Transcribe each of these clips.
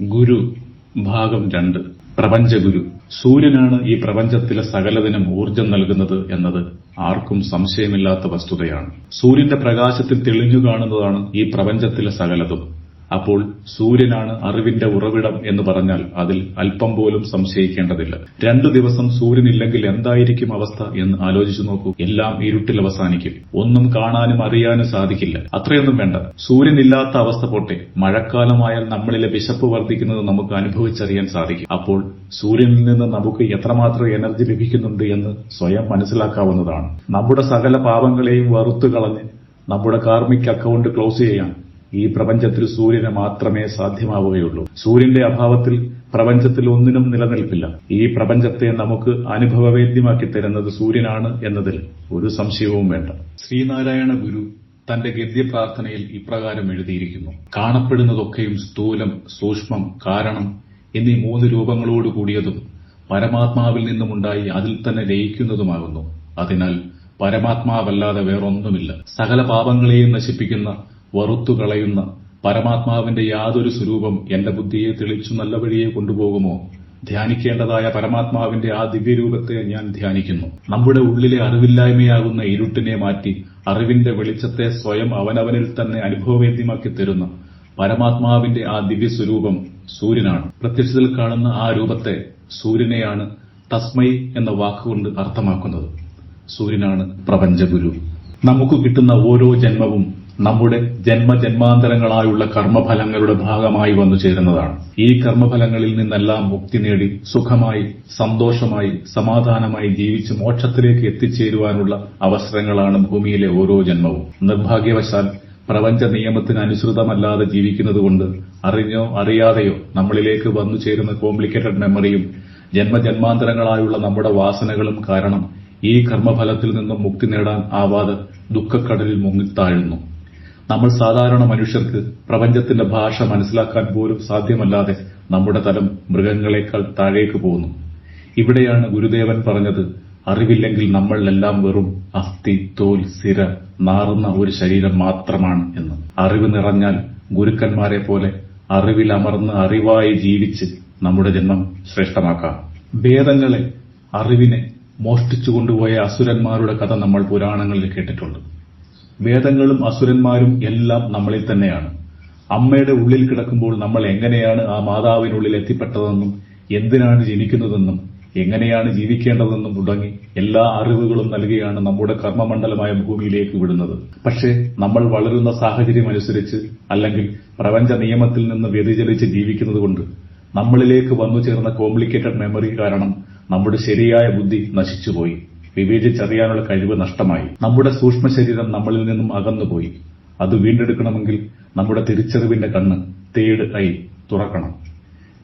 ഗുരു ഭാഗം രണ്ട്. പ്രപഞ്ചഗുരു. സൂര്യനാണ് ഈ പ്രപഞ്ചത്തിലെ സകലതിനും ഊർജം നൽകുന്നത് എന്നത് ആർക്കും സംശയമില്ലാത്ത വസ്തുതയാണ്. സൂര്യന്റെ പ്രകാശത്തിൽ തെളിഞ്ഞു കാണുന്നതാണ് ഈ പ്രപഞ്ചത്തിലെ സകലതും. അപ്പോൾ സൂര്യനാണ് അറിവിന്റെ ഉറവിടം എന്ന് പറഞ്ഞാൽ അതിൽ അല്പം പോലും സംശയിക്കേണ്ടതില്ല. രണ്ടു ദിവസം സൂര്യനില്ലെങ്കിൽ എന്തായിരിക്കും അവസ്ഥ എന്ന് ആലോചിച്ചു നോക്കൂ. എല്ലാം ഇരുട്ടിൽ അവസാനിക്കും. ഒന്നും കാണാനും അറിയാനും സാധിക്കില്ല. അത്രയൊന്നും വേണ്ട. സൂര്യനില്ലാത്ത അവസ്ഥ പോട്ടെ. മഴക്കാലമായാൽ നമ്മളിലെ വിശപ്പ് വർദ്ധിക്കുന്നത് നമുക്ക് അനുഭവിച്ചറിയാൻ സാധിക്കും. അപ്പോൾ സൂര്യനിൽ നിന്ന് നമുക്ക് എത്രമാത്രം എനർജി ലഭിക്കുന്നുണ്ട് എന്ന് സ്വയം മനസ്സിലാക്കാവുന്നതാണ്. നമ്മുടെ സകല പാപങ്ങളെയും വറുത്തു കളഞ്ഞ് നമ്മുടെ കാർമിക് അക്കൗണ്ട് ക്ലോസ് ചെയ്യാൻ ഈ പ്രപഞ്ചത്തിൽ സൂര്യന് മാത്രമേ സാധ്യമാവുകയുള്ളൂ. സൂര്യന്റെ അഭാവത്തിൽ പ്രപഞ്ചത്തിൽ ഒന്നിനും നിലനിൽപ്പില്ല. ഈ പ്രപഞ്ചത്തെ നമുക്ക് അനുഭവവേദ്യമാക്കി തരുന്നത് സൂര്യനാണ് എന്നതിൽ ഒരു സംശയവും വേണ്ട. ശ്രീനാരായണ ഗുരു തന്റെ ഗദ്യപ്രാർത്ഥനയിൽ ഇപ്രകാരം എഴുതിയിരിക്കുന്നു. കാണപ്പെടുന്നതൊക്കെയും സ്ഥൂലം സൂക്ഷ്മം കാരണം എന്നീ മൂന്ന് രൂപങ്ങളോട് കൂടിയതും പരമാത്മാവിൽ നിന്നുമുണ്ടായി അതിൽ തന്നെ ലയിക്കുന്നതുമാകുന്നു. അതിനാൽ പരമാത്മാവല്ലാതെ വേറൊന്നുമില്ല. സകല പാപങ്ങളെയും നശിപ്പിക്കുന്ന വറുത്തുകളയുന്ന പരമാത്മാവിന്റെ യാതൊരു സ്വരൂപം എന്റെ ബുദ്ധിയെ തെളിച്ചു നല്ല വഴിയെ കൊണ്ടുപോകുമോ? ധ്യാനിക്കേണ്ടതായ പരമാത്മാവിന്റെ ആ ദിവ്യരൂപത്തെ ഞാൻ ധ്യാനിക്കുന്നു. നമ്മുടെ ഉള്ളിലെ അറിവില്ലായ്മയാകുന്ന ഇരുട്ടിനെ മാറ്റി അറിവിന്റെ വെളിച്ചത്തെ സ്വയം അവനവനിൽ തന്നെ അനുഭവവേദ്യമാക്കി തരുന്ന പരമാത്മാവിന്റെ ആ ദിവ്യസ്വരൂപം സൂര്യനാണ്. പ്രത്യക്ഷത്തിൽ കാണുന്ന ആ രൂപത്തെ സൂര്യനെയാണ് തസ്മൈ എന്ന വാക്കുകൊണ്ട് അർത്ഥമാക്കുന്നത്. സൂര്യനാണ് പ്രപഞ്ചഗുരു. നമുക്ക് കിട്ടുന്ന ഓരോ ജന്മവും നമ്മുടെ ജന്മജന്മാന്തരങ്ങളായുള്ള കർമ്മഫലങ്ങളുടെ ഭാഗമായി വന്നു ചേരുന്നതാണ്. ഈ കർമ്മഫലങ്ങളിൽ നിന്നെല്ലാം മുക്തി നേടി സുഖമായി സന്തോഷമായി സമാധാനമായി ജീവിച്ച് മോക്ഷത്തിലേക്ക് എത്തിച്ചേരുവാനുള്ള അവസരങ്ങളാണ് ഭൂമിയിലെ ഓരോ ജന്മവും. നിർഭാഗ്യവശാൽ പ്രപഞ്ച നിയമത്തിന് അനുസൃതമല്ലാതെ ജീവിക്കുന്നതുകൊണ്ട് അറിഞ്ഞോ അറിയാതെയോ നമ്മളിലേക്ക് വന്നു ചേരുന്ന കോംപ്ലിക്കേറ്റഡ് മെമ്മറിയും ജന്മജന്മാന്തരങ്ങളായുള്ള നമ്മുടെ വാസനകളും കാരണം ഈ കർമ്മഫലത്തിൽ നിന്നും മുക്തി നേടാൻ ആവാതെ ദുഃഖക്കടലിൽ മുങ്ങിത്താഴുന്നു നമ്മൾ സാധാരണ മനുഷ്യർക്ക് പ്രപഞ്ചത്തിന്റെ ഭാഷ മനസ്സിലാക്കാൻ പോലും സാധ്യമല്ലാതെ നമ്മുടെ തലം മൃഗങ്ങളെക്കാൾ താഴേക്ക് പോകുന്നു. ഇവിടെയാണ് ഗുരുദേവൻ പറഞ്ഞത് അറിവില്ലെങ്കിൽ നമ്മളെല്ലാം വെറും അസ്ഥി തോൽ സിര നാറുന്ന ഒരു ശരീരം മാത്രമാണ് എന്ന്. അറിവ് നിറഞ്ഞാൽ ഗുരുക്കന്മാരെ പോലെ അറിവിൽ അറിവിലമർന്ന് അറിവായി ജീവിച്ച് നമ്മുടെ ജന്മം ശ്രേഷ്ഠമാക്കാം. വേദങ്ങളെ അറിവിനെ മോഷ്ടിച്ചു കൊണ്ടുപോയ അസുരന്മാരുടെ കഥ നമ്മൾ പുരാണങ്ങളിൽ കേട്ടിട്ടുണ്ട്. വേദങ്ങളും അസുരന്മാരും എല്ലാം നമ്മളിൽ തന്നെയാണ്. അമ്മയുടെ ഉള്ളിൽ കിടക്കുമ്പോൾ നമ്മൾ എങ്ങനെയാണ് ആ മാതാവിനുള്ളിൽ എത്തിപ്പെട്ടതെന്നും എന്തിനാണ് ജനിക്കുന്നതെന്നും എങ്ങനെയാണ് ജീവിക്കേണ്ടതെന്നും തുടങ്ങി എല്ലാ അറിവുകളും നൽകിയാണ് നമ്മുടെ കർമ്മമണ്ഡലമായ ഭൂമിയിലേക്ക് വിടുന്നത്. പക്ഷേ നമ്മൾ വളരുന്ന സാഹചര്യം അനുസരിച്ച് അല്ലെങ്കിൽ പ്രപഞ്ച നിയമത്തിൽ നിന്ന് വ്യതിചലിച്ച് ജീവിക്കുന്നതുകൊണ്ട് നമ്മളിലേക്ക് വന്നു ചേർന്ന കോംപ്ലിക്കേറ്റഡ് മെമ്മറി കാരണം നമ്മുടെ ശരിയായ ബുദ്ധി നശിച്ചുപോയി. വിവേചിച്ചറിയാനുള്ള കഴിവ് നഷ്ടമായി. നമ്മുടെ സൂക്ഷ്മ ശരീരം നമ്മളിൽ നിന്നും അകന്നുപോയി. അത് വീണ്ടെടുക്കണമെങ്കിൽ നമ്മുടെ തിരിച്ചറിവിന്റെ കണ്ണ് തേട് ഐ തുറക്കണം.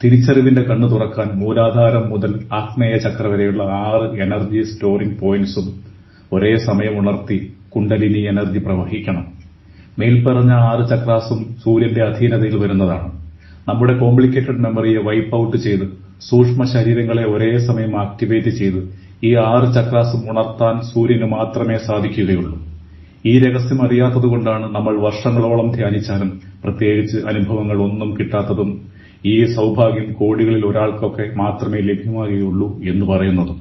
തിരിച്ചറിവിന്റെ കണ്ണ് തുറക്കാൻ മൂലാധാരം മുതൽ ആഗ്നേയ ചക്ര വരെയുള്ള ആറ് എനർജി സ്റ്റോറിംഗ് പോയിന്റ്സും ഒരേ സമയം ഉണർത്തി കുണ്ടലിനി എനർജി പ്രവഹിക്കണം. മേൽപ്പറഞ്ഞ ആറ് ചക്രാസും സൂര്യന്റെ അധീനതയിൽ വരുന്നതാണ്. നമ്മുടെ കോംപ്ലിക്കേറ്റഡ് മെമ്മറിയെ വൈപ്പ് ഔട്ട് ചെയ്ത് സൂക്ഷ്മ ശരീരങ്ങളെ ഒരേ സമയം ആക്ടിവേറ്റ് ചെയ്ത് ഈ ആറ് ചക്രാസും ഉണർത്താൻ സൂര്യന് മാത്രമേ സാധിക്കുകയുള്ളൂ. ഈ രഹസ്യം അറിയാത്തതുകൊണ്ടാണ് നമ്മൾ വർഷങ്ങളോളം ധ്യാനിച്ചാലും പ്രത്യേകിച്ച് അനുഭവങ്ങൾ ഒന്നും കിട്ടാത്തതും ഈ സൗഭാഗ്യം കോടികളിൽ ഒരാൾക്കൊക്കെ മാത്രമേ ലഭ്യമാകുകയുള്ളൂ എന്ന് പറയുന്നതും.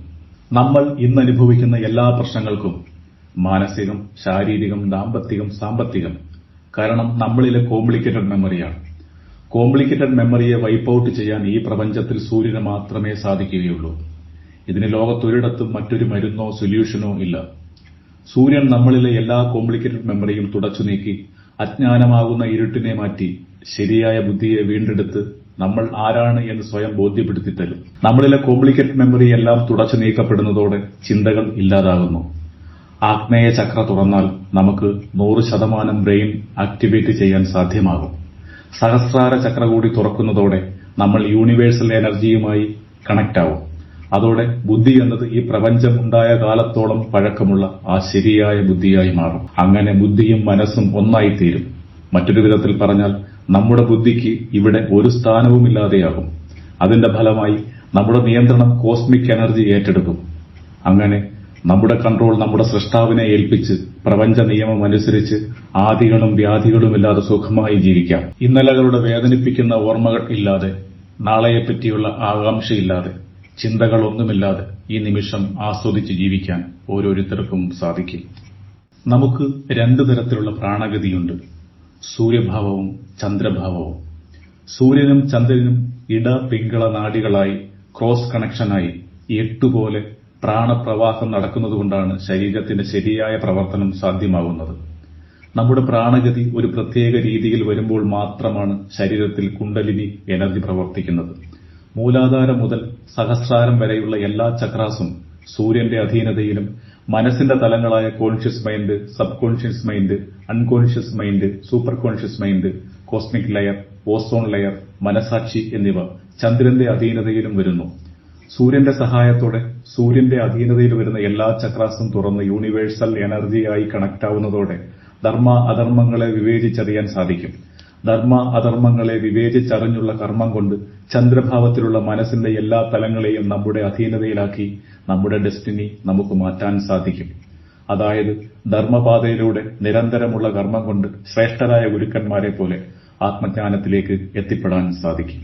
നമ്മൾ ഇന്ന് അനുഭവിക്കുന്ന എല്ലാ പ്രശ്നങ്ങൾക്കും മാനസികം ശാരീരികം ദാമ്പത്തികം സാമ്പത്തികം കാരണം നമ്മളിലെ കോംപ്ലിക്കേറ്റഡ് മെമ്മറിയാണ്. കോംപ്ലിക്കേറ്റഡ് മെമ്മറിയെ വൈപ്പ് ഔട്ട് ചെയ്യാൻ ഈ പ്രപഞ്ചത്തിൽ സൂര്യന് മാത്രമേ സാധിക്കുകയുള്ളൂ. ഇതിന് ലോകത്തൊരിടത്തും മറ്റൊരു മരുന്നോ സൊല്യൂഷനോ ഇല്ല. സൂര്യൻ നമ്മളിലെ എല്ലാ കോംപ്ലിക്കേറ്റഡ് മെമ്മറിയും തുടച്ചു നീക്കി അജ്ഞാനമാകുന്ന ഇരുട്ടിനെ മാറ്റി ശരിയായ ബുദ്ധിയെ വീണ്ടെടുത്ത് നമ്മൾ ആരാണ് എന്ന് സ്വയം ബോധ്യപ്പെടുത്തി തരും നമ്മളിലെ കോംപ്ലിക്കേറ്റഡ് മെമ്മറി എല്ലാം തുടച്ചു നീക്കപ്പെടുന്നതോടെ ചിന്തകൾ ഇല്ലാതാകുന്നു. ആഗ്നേയ ചക്ര തുറന്നാൽ നമുക്ക് നൂറ് ശതമാനം ബ്രെയിൻ ആക്ടിവേറ്റ് ചെയ്യാൻ സാധ്യമാകും. സഹസ്രാര ചക്ര കൂടി തുറക്കുന്നതോടെ നമ്മൾ യൂണിവേഴ്സൽ എനർജിയുമായി കണക്ട് ആവും അതോടെ ബുദ്ധി എന്നത് ഈ പ്രപഞ്ചം ഉണ്ടായ കാലത്തോളം പഴക്കമുള്ള ആ ശരിയായ ബുദ്ധിയായി മാറും. അങ്ങനെ ബുദ്ധിയും മനസ്സും ഒന്നായിത്തീരും. മറ്റൊരു വിധത്തിൽ പറഞ്ഞാൽ നമ്മുടെ ബുദ്ധിക്ക് ഇവിടെ ഒരു സ്ഥാനവുമില്ലാതെയാകും. അതിന്റെ ഫലമായി നമ്മുടെ നിയന്ത്രണം കോസ്മിക് എനർജി ഏറ്റെടുക്കും. അങ്ങനെ നമ്മുടെ കൺട്രോൾ നമ്മുടെ സൃഷ്ടാവിനെ ഏൽപ്പിച്ച് പ്രപഞ്ച നിയമം അനുസരിച്ച് ആദികളും വ്യാധികളുമില്ലാതെ സുഖമായി ജീവിക്കാം. ഇന്നലകളുടെ വേദനിപ്പിക്കുന്ന ഓർമ്മകൾ ഇല്ലാതെ നാളെയെപ്പറ്റിയുള്ള ആകാംക്ഷയില്ലാതെ ചിന്തകളൊന്നുമില്ലാതെ ഈ നിമിഷം ആസ്വദിച്ച് ജീവിക്കാൻ ഓരോരുത്തർക്കും സാധിക്കും. നമുക്ക് രണ്ടു തരത്തിലുള്ള പ്രാണഗതിയുണ്ട്. സൂര്യഭാവവും ചന്ദ്രഭാവവും. സൂര്യനും ചന്ദ്രനും ഇട പിങ്കള നാഡികളായി ക്രോസ് കണക്ഷനായി എട്ടുപോലെ പ്രാണപ്രവാഹം നടക്കുന്നതുകൊണ്ടാണ് ശരീരത്തിന്റെ ശരിയായ പ്രവർത്തനം സാധ്യമാകുന്നത്. നമ്മുടെ പ്രാണഗതി ഒരു പ്രത്യേക രീതിയിൽ വരുമ്പോൾ മാത്രമാണ് ശരീരത്തിൽ കുണ്ടലിനി എനർജി പ്രവർത്തിക്കുന്നത്. മൂലാധാരം മുതൽ സഹസ്രാരം വരെയുള്ള എല്ലാ ചക്രാസും സൂര്യന്റെ അധീനതയിലും മനസ്സിന്റെ തലങ്ങളായ conscious mind sub conscious mind unconscious mind super conscious mind cosmic layer ozone layer മനസാക്ഷി എന്നിവ ചന്ദ്രന്റെ അധീനതയിലും വരുന്നു. സൂര്യന്റെ സഹായത്തോടെ സൂര്യന്റെ അധീനതയിൽ വരുന്ന എല്ലാ ചക്രാസും തുറന്ന് യൂണിവേഴ്സൽ എനർജിയായി കണക്ട് ആവുന്നതോടെ ധർമ്മ അധർമ്മങ്ങളെ വിവേചിച്ചറിയാൻ സാധിക്കും. ധർമ്മ അധർമ്മങ്ങളെ വിവേചിച്ചറിഞ്ഞുള്ള കർമ്മം കൊണ്ട് ചന്ദ്രഭാവത്തിലുള്ള മനസ്സിന്റെ എല്ലാ തലങ്ങളെയും നമ്മുടെ അധീനതയിലാക്കി നമ്മുടെ ഡെസ്റ്റിനി നമുക്ക് മാറ്റാൻ സാധിക്കും. അതായത് ധർമ്മപാതയിലൂടെ നിരന്തരമുള്ള കർമ്മം കൊണ്ട് ശ്രേഷ്ഠരായ ഗുരുക്കന്മാരെ പോലെ ആത്മജ്ഞാനത്തിലേക്ക് എത്തിപ്പെടാൻ സാധിക്കും.